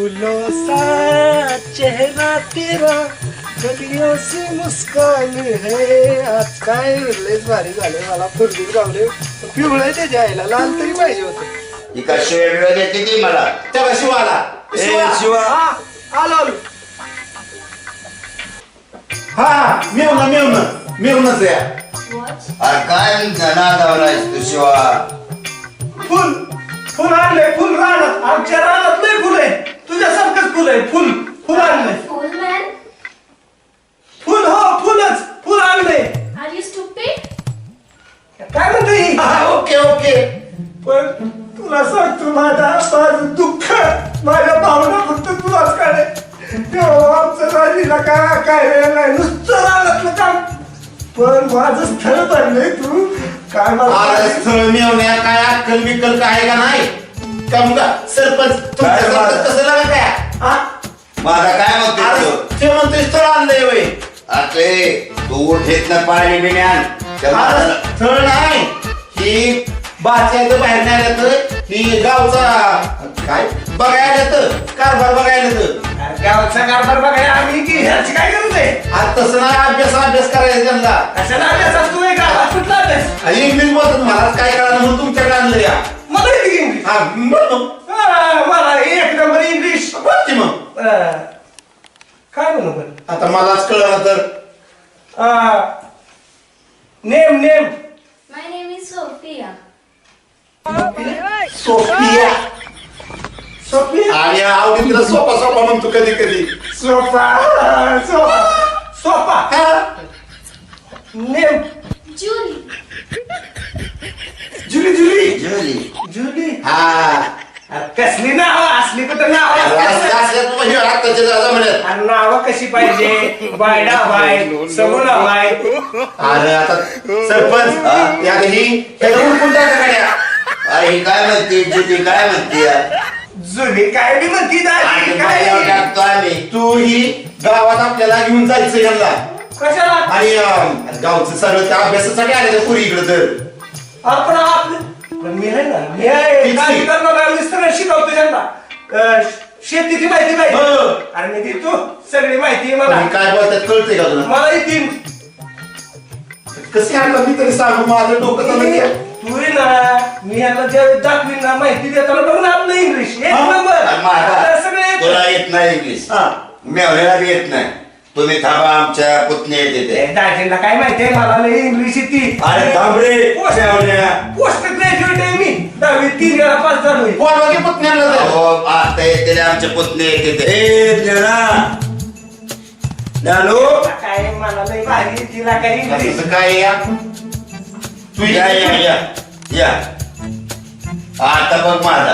फूलों सा चेहरा तेरा गलियों से मुस्कान है। आज काय लयच भारी झाले मला फुलबी गावले पिवळं ते जायला लाल तरी पाहिजे होतं. ही का शिवाय बिवाय देते ती मला? तेव्हा शिवाला. शिवा. शिवा. हा, आलो आलो. हा मेवना मेवना मेवनाच या. अरे काय नादावर आहेस तू शिवा फुल रानात आमच्या रानात लय फुल आहे तुझ्यासारखंच फुल आहे फुल फुल आणलंय. Old man, फुल हो फुलच फुल आणलंय. Are you stupid? काय म्हणते ही? Okay okay. पण तुला सांगतो माझा माझं दुःख माझ्या भावना फक्त तुलाच काढे तेव्हा आमचं राजीला काय काय वेळ नाही नुसतं रानातलं काम. पण माझं स्थळ बनलंय तू. काय मला अरे स्थळ काय अक्कल बिक्कल काय का नाही? का मुगा सरपंच तुमच्या काय सरपंच माझं? कसं लागा काय? हा? माझा काय म्हणतोय अरे तू? ते म्हणतोय स्थळ आणलंय वय. अरे तू उठेत ना पाणी त्या अरे स्थळ नाही. ही बाच्या इथं बाहेर नाही आलं तर ही गावचा काय? बघायला तर कारभार बघायला तर. गावचा कारभार बघायला आम्ही की ह्याची काय गरज आहे? आज तसं नाही अभ्यास अभ्यास करायचा त्यांना. कशाला अभ्यास असतो? गावात कुठला अभ्यास? आणि इंग्लिश बोलतात मला काय कळलं म्हणून तुमच्याकडे आणलं या मला येते की इंग्लिश हा बोल मग हा, मला एक नंबर इंग्लिश बोल की मग अं, काय म्हणू पण आता मलाच कळलं तर name name My name is Sophia. Sophia Sophia आणि आवडीला सोपा सोपा म्हणतो कधी कधी sofa sofa sofa name. Julie. Julie Julie Julie. Julie हा. अरे कसली नाव? असली कुठं नाव? अरे नाव कशी पाहिजे? बायडा बाय समोर बाय. अरे आता सरपंच हा? या ही टाका गाड्या अरे ही काय म्हणते? जुली काय म्हणते यार? जुली काय बी म्हणती दादी, काय? तू ही गावात आपल्याला घेऊन जायचं यांना. कशाला? आणि अं, गावचं सगळं त्या अभ्यासासाठी आले त्या पुरी इकडे तर? आपण आपलं पण मी आहे ना मी आहे आहे. करणार सगळं शिकवतो त्यांना? अं, शेतीची माहिती हो. पाहिजे आणि मी देतो. सगळी माहिती मला. आणि काय बोलतात कळतंय का तुला? मला येतील कसं काय मी तरी सांगू? माझं डोकं चाललं की तू आहे ना. मी यांना ज्यावेळी दाखवीन ना माहिती देताना बघ ना आपलं इंग्लिश एक हा? नंबर. माझा- आपल्याला सगळं येतं. तुला येत नाही इंग्लिश हा. मेवण्याला बी येत नाही. तुम्ही थांबा आमच्या पुतण्या येते ते. ए, दाजींना काय माहितीये मला लई इंग्लिश येते. अरे थांब रे. पोस्ट पोस्ट ग्रॅज्युएट आहे मी. दहावी तीन वेळा पास झालोय. कोण वागे पुतण्याला जाय हो आता येते रे आमच्या पुतण्या येते ते. काय मला लई भारी तिला काय इंग्लिश असं काय या तू या या या. या. आता बघ माझा.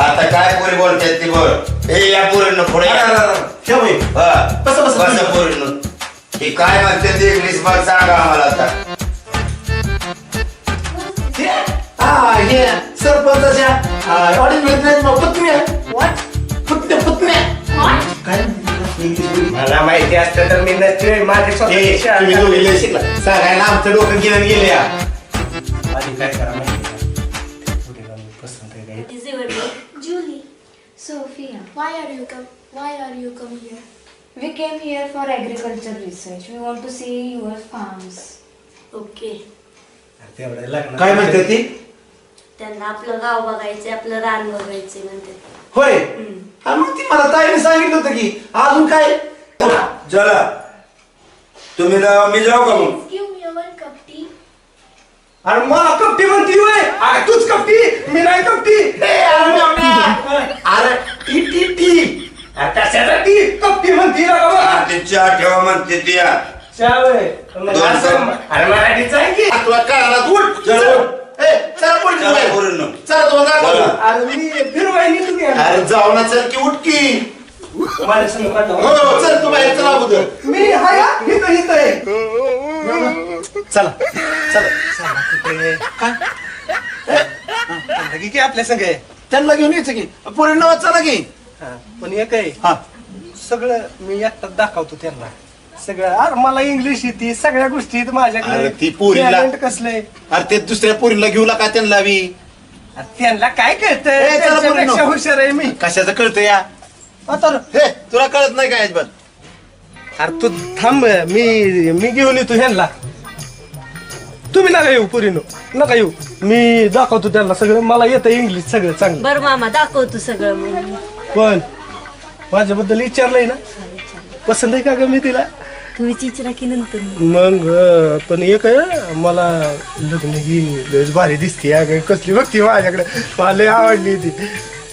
आता काय पोरी बोलतात ती बोल ए या पोरीनं पुढे या. ठेव हे. हा. बसा, बसा. बसा पोरीनं हे काय म्हणते ते इंग्लिश सांगा आम्हाला आता हे? हा हे सरपंचाच्या हा, ऑडिट? काय म्हणते इंग्लिशमध्ये? मला माहिती असतं तर मी नसते माझे शाळा तुम्ही दोघे लय शिकला सांगायला आमचं डोकं गेलं गेले Sophia, Why are you come? Why are you come here? we came here for agriculture research. We want to see your farms. Okay. लग्न काय म्हणते ती त्यांना आपलं गाव बघायचंय आपलं रान बघायचंय म्हणते होय हा, मग ती मला ताईने सांगितलं होतं की अजून काय चला तुम्ही जावा मी जाऊ का मग अरे मला कपटी म्हणती होय अरे तूच कपटी मी नाही कपटी ए, अरे मेवण्या. अरे टी टी टी अरे कशासाठी कपटी म्हणती ना का हा, बा? ते चहा ठेवा म्हणते ती या. चहा होय. मग दोन असं- कप. अरे मराठीच आहे की तुला कळाला उठ चल, चल उठ. ए चल बोल चला पोरीनं. चल दोन चला. अरे मी फिरवायनी तुम्ही अरे जाऊ ना चल की उठ की माझ्या संग हो पाठवा. चल तू बाहेर चल अगोदर मी हाय हा, इथं इथं आहे चला चला की आपल्या संग आहे? त्यांना घेऊन यायचं की? पोरी नाव चला की. हा, पण एक आहे. हा. सगळं मी एकटाच दाखवतो त्यांना. सगळं अरे मला इंग्लिश येते सगळ्या गोष्टी आहेत अरे माझ्याकडे ती पोरीला- Talent अरे ते दुसऱ्या पोरीला घेऊ का त्यांना बी. त्यांना काय ए, चला पुढे कळतं. हुशार आहे मी. कशाचं कळतं या? आता हे तुला कळत नाही काय अजिबात? अरे तू थांब मी मी घेऊन येतो ह्यांना. तुम्ही नका येऊ पुरीनो नका येऊ. मी दाखवतो त्यांना सगळं मला येतं इंग्लिश सगळं चांगलं. बर मामा दाखव तू सगळं मग पण माझ्याबद्दल विचारलंय ना? पसंत आहे का ग मी तिला? तुम्ही चिचरा की नंतर मग. अं, पण एक आहे मला लग्न ही लयच भारी दिसते अगं कसली बघती माझ्याकडे. मला लय आवडली ती.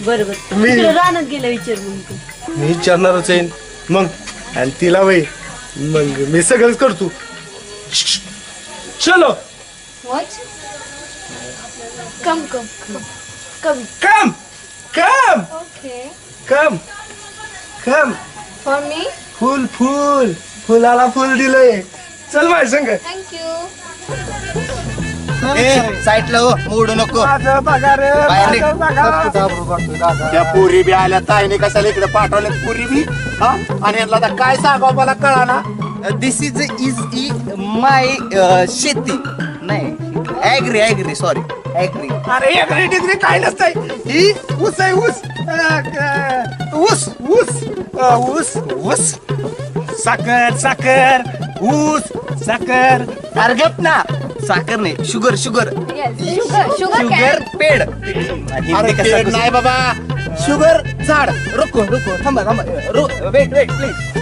बरोबर मी- तिकडे रानात गेला विचार मग तू. मी विचारणारच आहे. मग आणि तिला वय. मग मी सगळंच करतो. चलो. What? Come, come, come. Come. Come come Okay. Come come For me? फुल फुल फुलाला फुल दिलंय चल माझ्या संग Thank you. साईटला हो मोडू नको माझं बघा रे बाहेर निघ. माझं बघा. त्या पुरी बी आल्या ताईने कशाला इकडे पाठवले पुरी बी हा आणि यांना आता काय सांगावं मला कळा ना दिस इज इज ई माय शेती नाही. ॲग्री ॲग्री सॉरी ॲग्री अरे एक डिग्री काय नसतंय. ही ऊस आहे ऊस. अं, ऊस ऊस. अं, ऊस. ऊस? साखर साखर. ऊस साखर. अरे गप ना. साखर नाही sugar sugar. Sugar sugar cane. पेड. अरे पेड नाही बाबा. शुगर झाड. रुको रुको थांबा थांबा. Wait wait please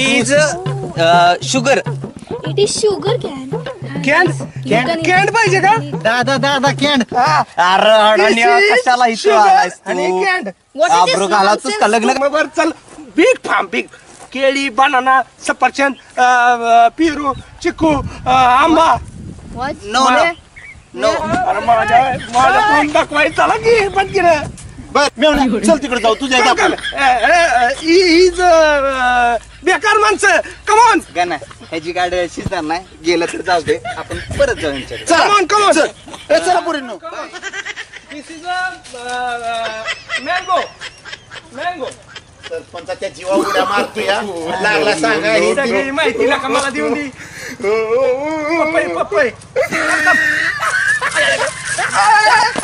is sugar is sugar cane. Can can- can पाहिजे का? दादा दादा कॅन्ड हा. अरे अडाण्या, कशाला इथं आलायस आणि is आब्रो this घाला तूच का? लग्न? बर चल. बिग फार्म बिग केळी बनाना सफरचंद पेरू चिकू आंबा? नो नो नो अरे माझ्या माझ्या तोंड दाखवायचं चला की पण की रे. बर मेवण्या, चल तिकडे जाऊ तुझ्या इथं. इज बेकार माणसं कमॉन गाणं ह्याची गाडी शिजणार नाही गेलं तर जाऊ दे आपण परत जाऊ यांच्याकडे. चला. कमॉन कमॉन चल. ए, चला पुरीनो. दिस इज मँगो मँगो सरपंचाच्या जीवा उड्या मारतो या लागला सांगा हे सगळी माहिती नका मला देऊन दे. पपई पपई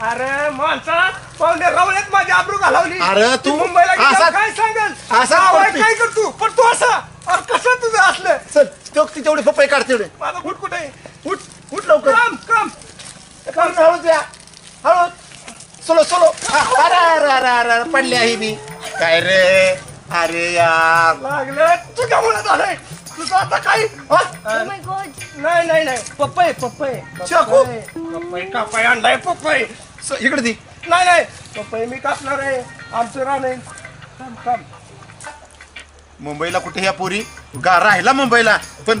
अरे माणसा पाहुणे रावल्यात माझी आबरू घालवली. अरे ती तू मुंबईला गेल्यावर असा- काय सांगल? असा जावई. काय करतो पण तू असा अरे कसं तुझं असलं? चल तो ती तेवढी पपई काढ तेवढे. माझा फुट कुठे आहे? उठ उठ लवकर. कम कम. पण हळू द्या. हळू सोलो सोलो. हा, अरे अरे अरे अरे अरे पडली आहे मी. काय रे? अरे यार. लागलं. तुझ्यामुळे झालंय तुझं आता काही हा? Oh my god. नाही नाही नाही. पपई पपई. चाकू? पपई कापाय आणलाय पपई. स- इकडे दी. नाही नाही. पपई मी कापणार आहे. आमचं रान आहे. काम काम मुंबईला कुठे ह्या पुरी? गा राहिला मुंबईला. पण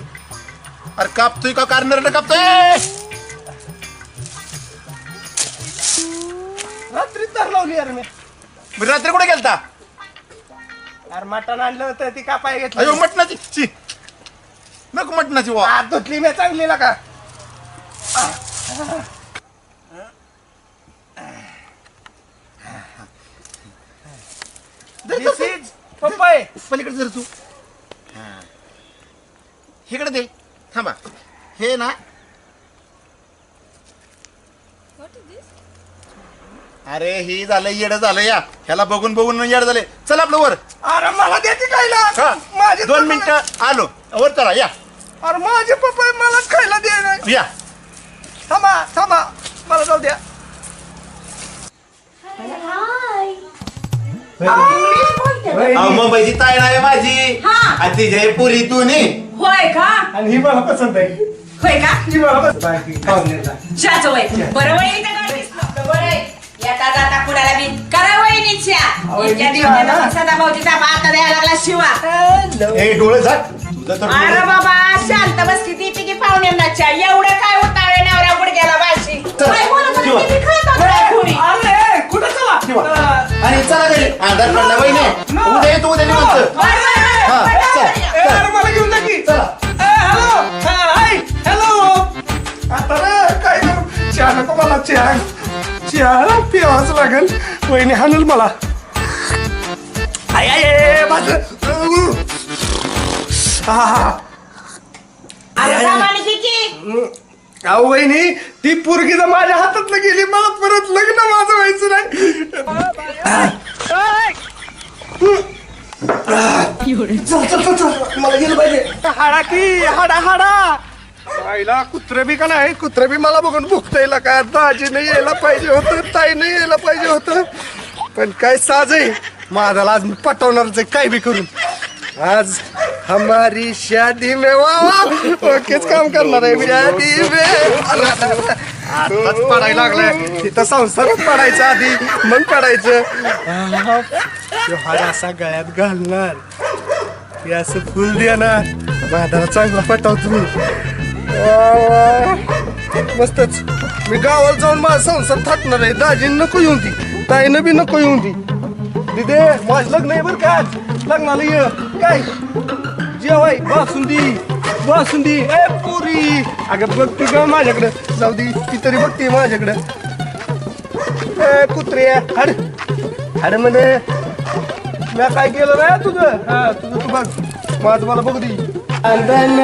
अरे कापतोय का कार्नर कापतोय? रात्री तर लावली यार मी. मी रात्री कुठे गेलता? अरे मटण आणलं होतं ती कापाय अयो घेतलं मटणाची. ची नको मटणाची वा. हात धुतली मी चांगली का पपई पलीकडे जर तू. हा. इकडे दे. थांबा. हे ना अरे ही झालं येड झालं या. ह्याला बघून बघून येड झाले. चल आपलं वर. अरे मला देते खायला. हा. माझे दोन मिनिटं आलो. वर चला या. अरे माझे पपई मला खायला दे ना. या. थांबा थांबा. मला जाऊ द्या. अहो, मुंबईची ताई नाही माझी. हा. आणि तिच्या पुरी तू नी होय का? आणि ही मला पसंत आहे. होय का? ही मला पसंत आहे. पाहुण्याचा. शाच वय बरं वहिनी तर गाडीच बरं आहे. येता जाता कुणाला बी करा वहिनीच्या. इतक्या दिवस सदा भाऊजीचा आता द्यायला लागला शिवा. डोळे झाक. तुझं तर अरे डोळं- बाबा शांत बसती ती पिकी पाहुण्यांना एवढं काय होता गुडघ्याला काय बोलत? अरे कुठं चला? शिवा. आणि चला घरी अंधार पडला वहिनी. उद्या येतो उद्या निवांत. हा, चल. मला घेऊन जा की. चला. हॅलो हाय हॅलो आता रे काय करू? चहा नको मला चहा. चहा पिवाच लागेल. वहिनी हाणल मला. आय आय माझं. सामान्य किती अहो वहिनी ती पोरगी जर माझ्या हातातलं गेली मला परत लग्न माझं व्हायचं नाही चल, चल, चल, चल. मला गेलं पाहिजे. हाडा की हाडा हाडा. आईला कुत्र बी का नाही? कुत्र बी मला बघून भुकता येईल का दाजीने यायला पाहिजे होतं ताईने यायला पाहिजे होतं. पण काय साज आहे? माझाला आज मी पटवणारच आहे काय बी करून. आज हमारी शादी में वा वा. ओकेच काम करणार आहे? मी शादी में. आताच पडायला लागलाय. तिथं संसारच पडायचं आधी मग पडायचं. असा गळ्यात घालणार. हे असं फुल ना. माझ्याला चांगला पटाव तुम्ही. मस्तच. मी गावाला जाऊन माझा संसार थाटणार आहे. दाजी नको येऊन ती ताईनं बी नको येऊन ती दिदे माझं लग्न आहे बरं का आज. लग्नाला ये. काय? जेवाय. बासुंदी. बासुंदी. ए पुरी. अगं बघते का माझ्याकडे. जाऊ दे. ती तरी बघते माझ्याकडे. ए कुत्रे. हड. हड म्हणे मी काय केलं नाही तुझं? हा तुझं तू बघ माझं मला बघू दे. चांदण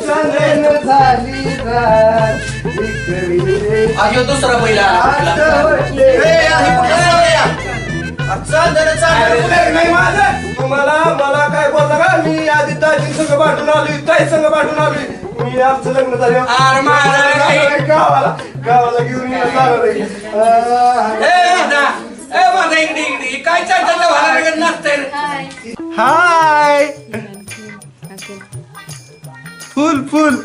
चांदण झाली अजून दुसरा पहिला नाही माझं. तुम्हाला मला काय बोलला का? मी आधी दाजी संघ पाठवून आली ताई संघ पाठवून आली मी आमचं लग्न झालं? गावाला गावाला घेऊन काय चालतं? नसतंय हाय. फुल फुल.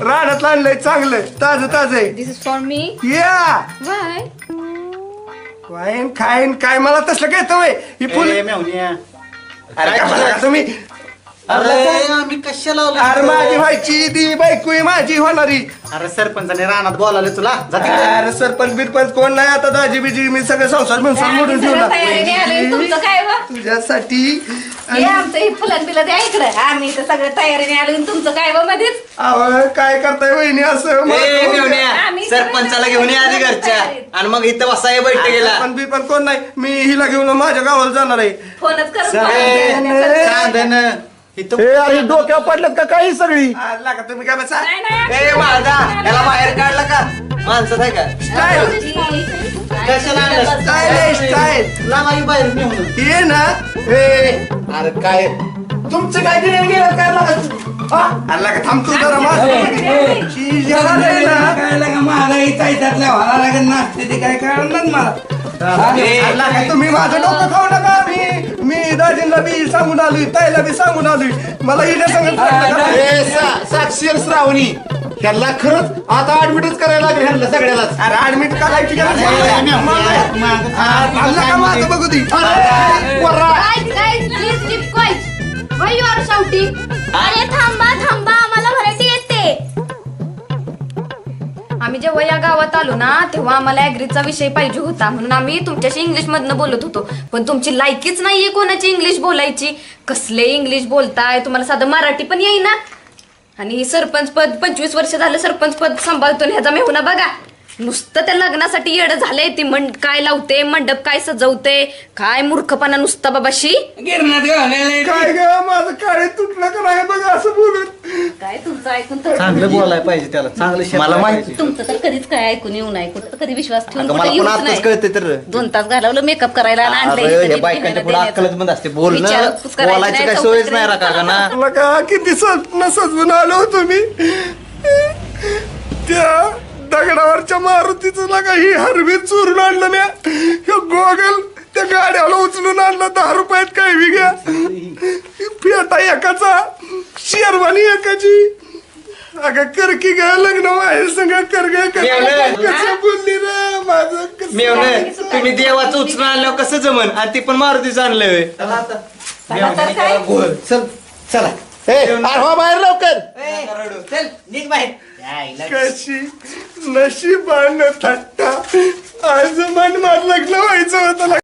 रानात आणलंय चांगलं ताज ताज आहे. दिस इज फॉर मी या वाय वाईन खाईन काय? मला तसलं काय तवय ही फुल. अरे काय तुम्ही? अरे आम्ही कशाला आलो? अरे माझी व्हायची ती बायको आहे माझी होणारी. अरे सरपंचाने रानात बोलावले तुला? अरे सरपंच बिरपंच कोण नाही? आता दाजी बिजी मी सगळं संसार म्हणून मोडून तयारीने आलोय. तुमचं ठेवला काय व? तुझ्यासाठी हे आमचं हे फुलं बिलं द्या इकडं. आम्ही इथं सगळं तयारीने आलो आणि तुमचं काय व मध्येच अहो काय करताय वहिनी असं? ए. मेवण्या, आम्ही सरपंचाला घेऊन ये आधी घरच्या. आणि मग इथं बसाय बैठकीला पण बिरपंच कोण नाही? मी हिला घेऊन माझ्या गावाला जाणार आहे. फोनच करून. हे अरे डोक्यावर पडलं का काही सगळी? तुम्ही काय बसा? नाही, नाही, ए माझा याला बाहेर काढला का? माणसं का? स्टाईल. कशाला आणलं? स्टाईल आहे, स्टाईल. लावाई बाहेर नेऊन हे ना हे. अरे काय? तुमचं काय गिऱ्हाईक गेलं काय लागत अल्ला का थांबतो जरा माझं शी जरा नाही ना. मला काय तुम्ही माझं डोकं खाऊ नका मी मी दाजींना बी सांगून आलोय ताईला बी सांगून आलोय मला हिने सांगत ए, सा- साक्षर श्रावणी त्यांना खरंच आता ऍडमिटच करायला लागले ह्यांना सगळ्यालाच अरे ऍडमिट करायची गरज नाही. का माझं बघू दे अरे, पोरा. Guys, guys, please keep quiet. Why you are shouting? अरे थांबा थांबा आम्ही जेव्हा या गावात आलो ना तेव्हा आम्हाला ऍग्रीचा विषय पाहिजे होता. म्हणून आम्ही तुमच्याशी इंग्लिश मधनं बोलत होतो. पण तुमची लायकीच नाहीये कोणाची इंग्लिश बोलायची. कसले इंग्लिश बोलताय? तुम्हाला साधं मराठी पण येईना. आणि सरपंच पद पंचवीस वर्ष झालं सरपंच पद सांभाळतो आणि ह्याचा मेहुना बघा. नुसतं त्या लग्नासाठी येडं झालंय. ती मंड काय लावते मंडप काय सजवते काय मूर्खपणा नुसता बाबाशी? गिरणात घालले काय ग? माझं काळे तुटलं का नाही? बघ असं तुमचं ऐकून तर चांगलं बोलायला पाहिजे त्याला चांगलं मला माहिती तुमचं तर कधीच काय ऐकून येऊ नाही कुठं कधी विश्वास ठेवून अगं कुठं मला पण येऊच आताच नाही. कळते तर. दोन तास घालवलं मेकअप करायला आणि आणलंय अरे हे बायकांच्या पुढे घेण्यात अक्कलच बंद असते. बोलणं विचारपूस करायची बोलायची नाही, काय चौकशी सोयच नाही करायची राखा ना? तुला का किती स्वप्न सजवून आलो होतो मी त्या दगडावरच्या मारुतीचं लागा ही हरवी चोरून आणलं म्या? ह्यो गोगल त्या गाड्याला उचलून आणलं दहा रुपयात काय विग्या. अगं कर की ग लग्न माझ्या संग कर ग मेवणं. कसं बोलली रे? माझं कसं मेवणं तुम्ही देवाचं उचलून आणलं कसं जमन? आणि ती पण मारुतीचं आणलंय चला काय? चल चला. ए, अरे हो बाहेर लवकर. चल निघ बाहेर. कशी नशिबान थट्टा. आज मन माझं लग्न व्हायचं होतं.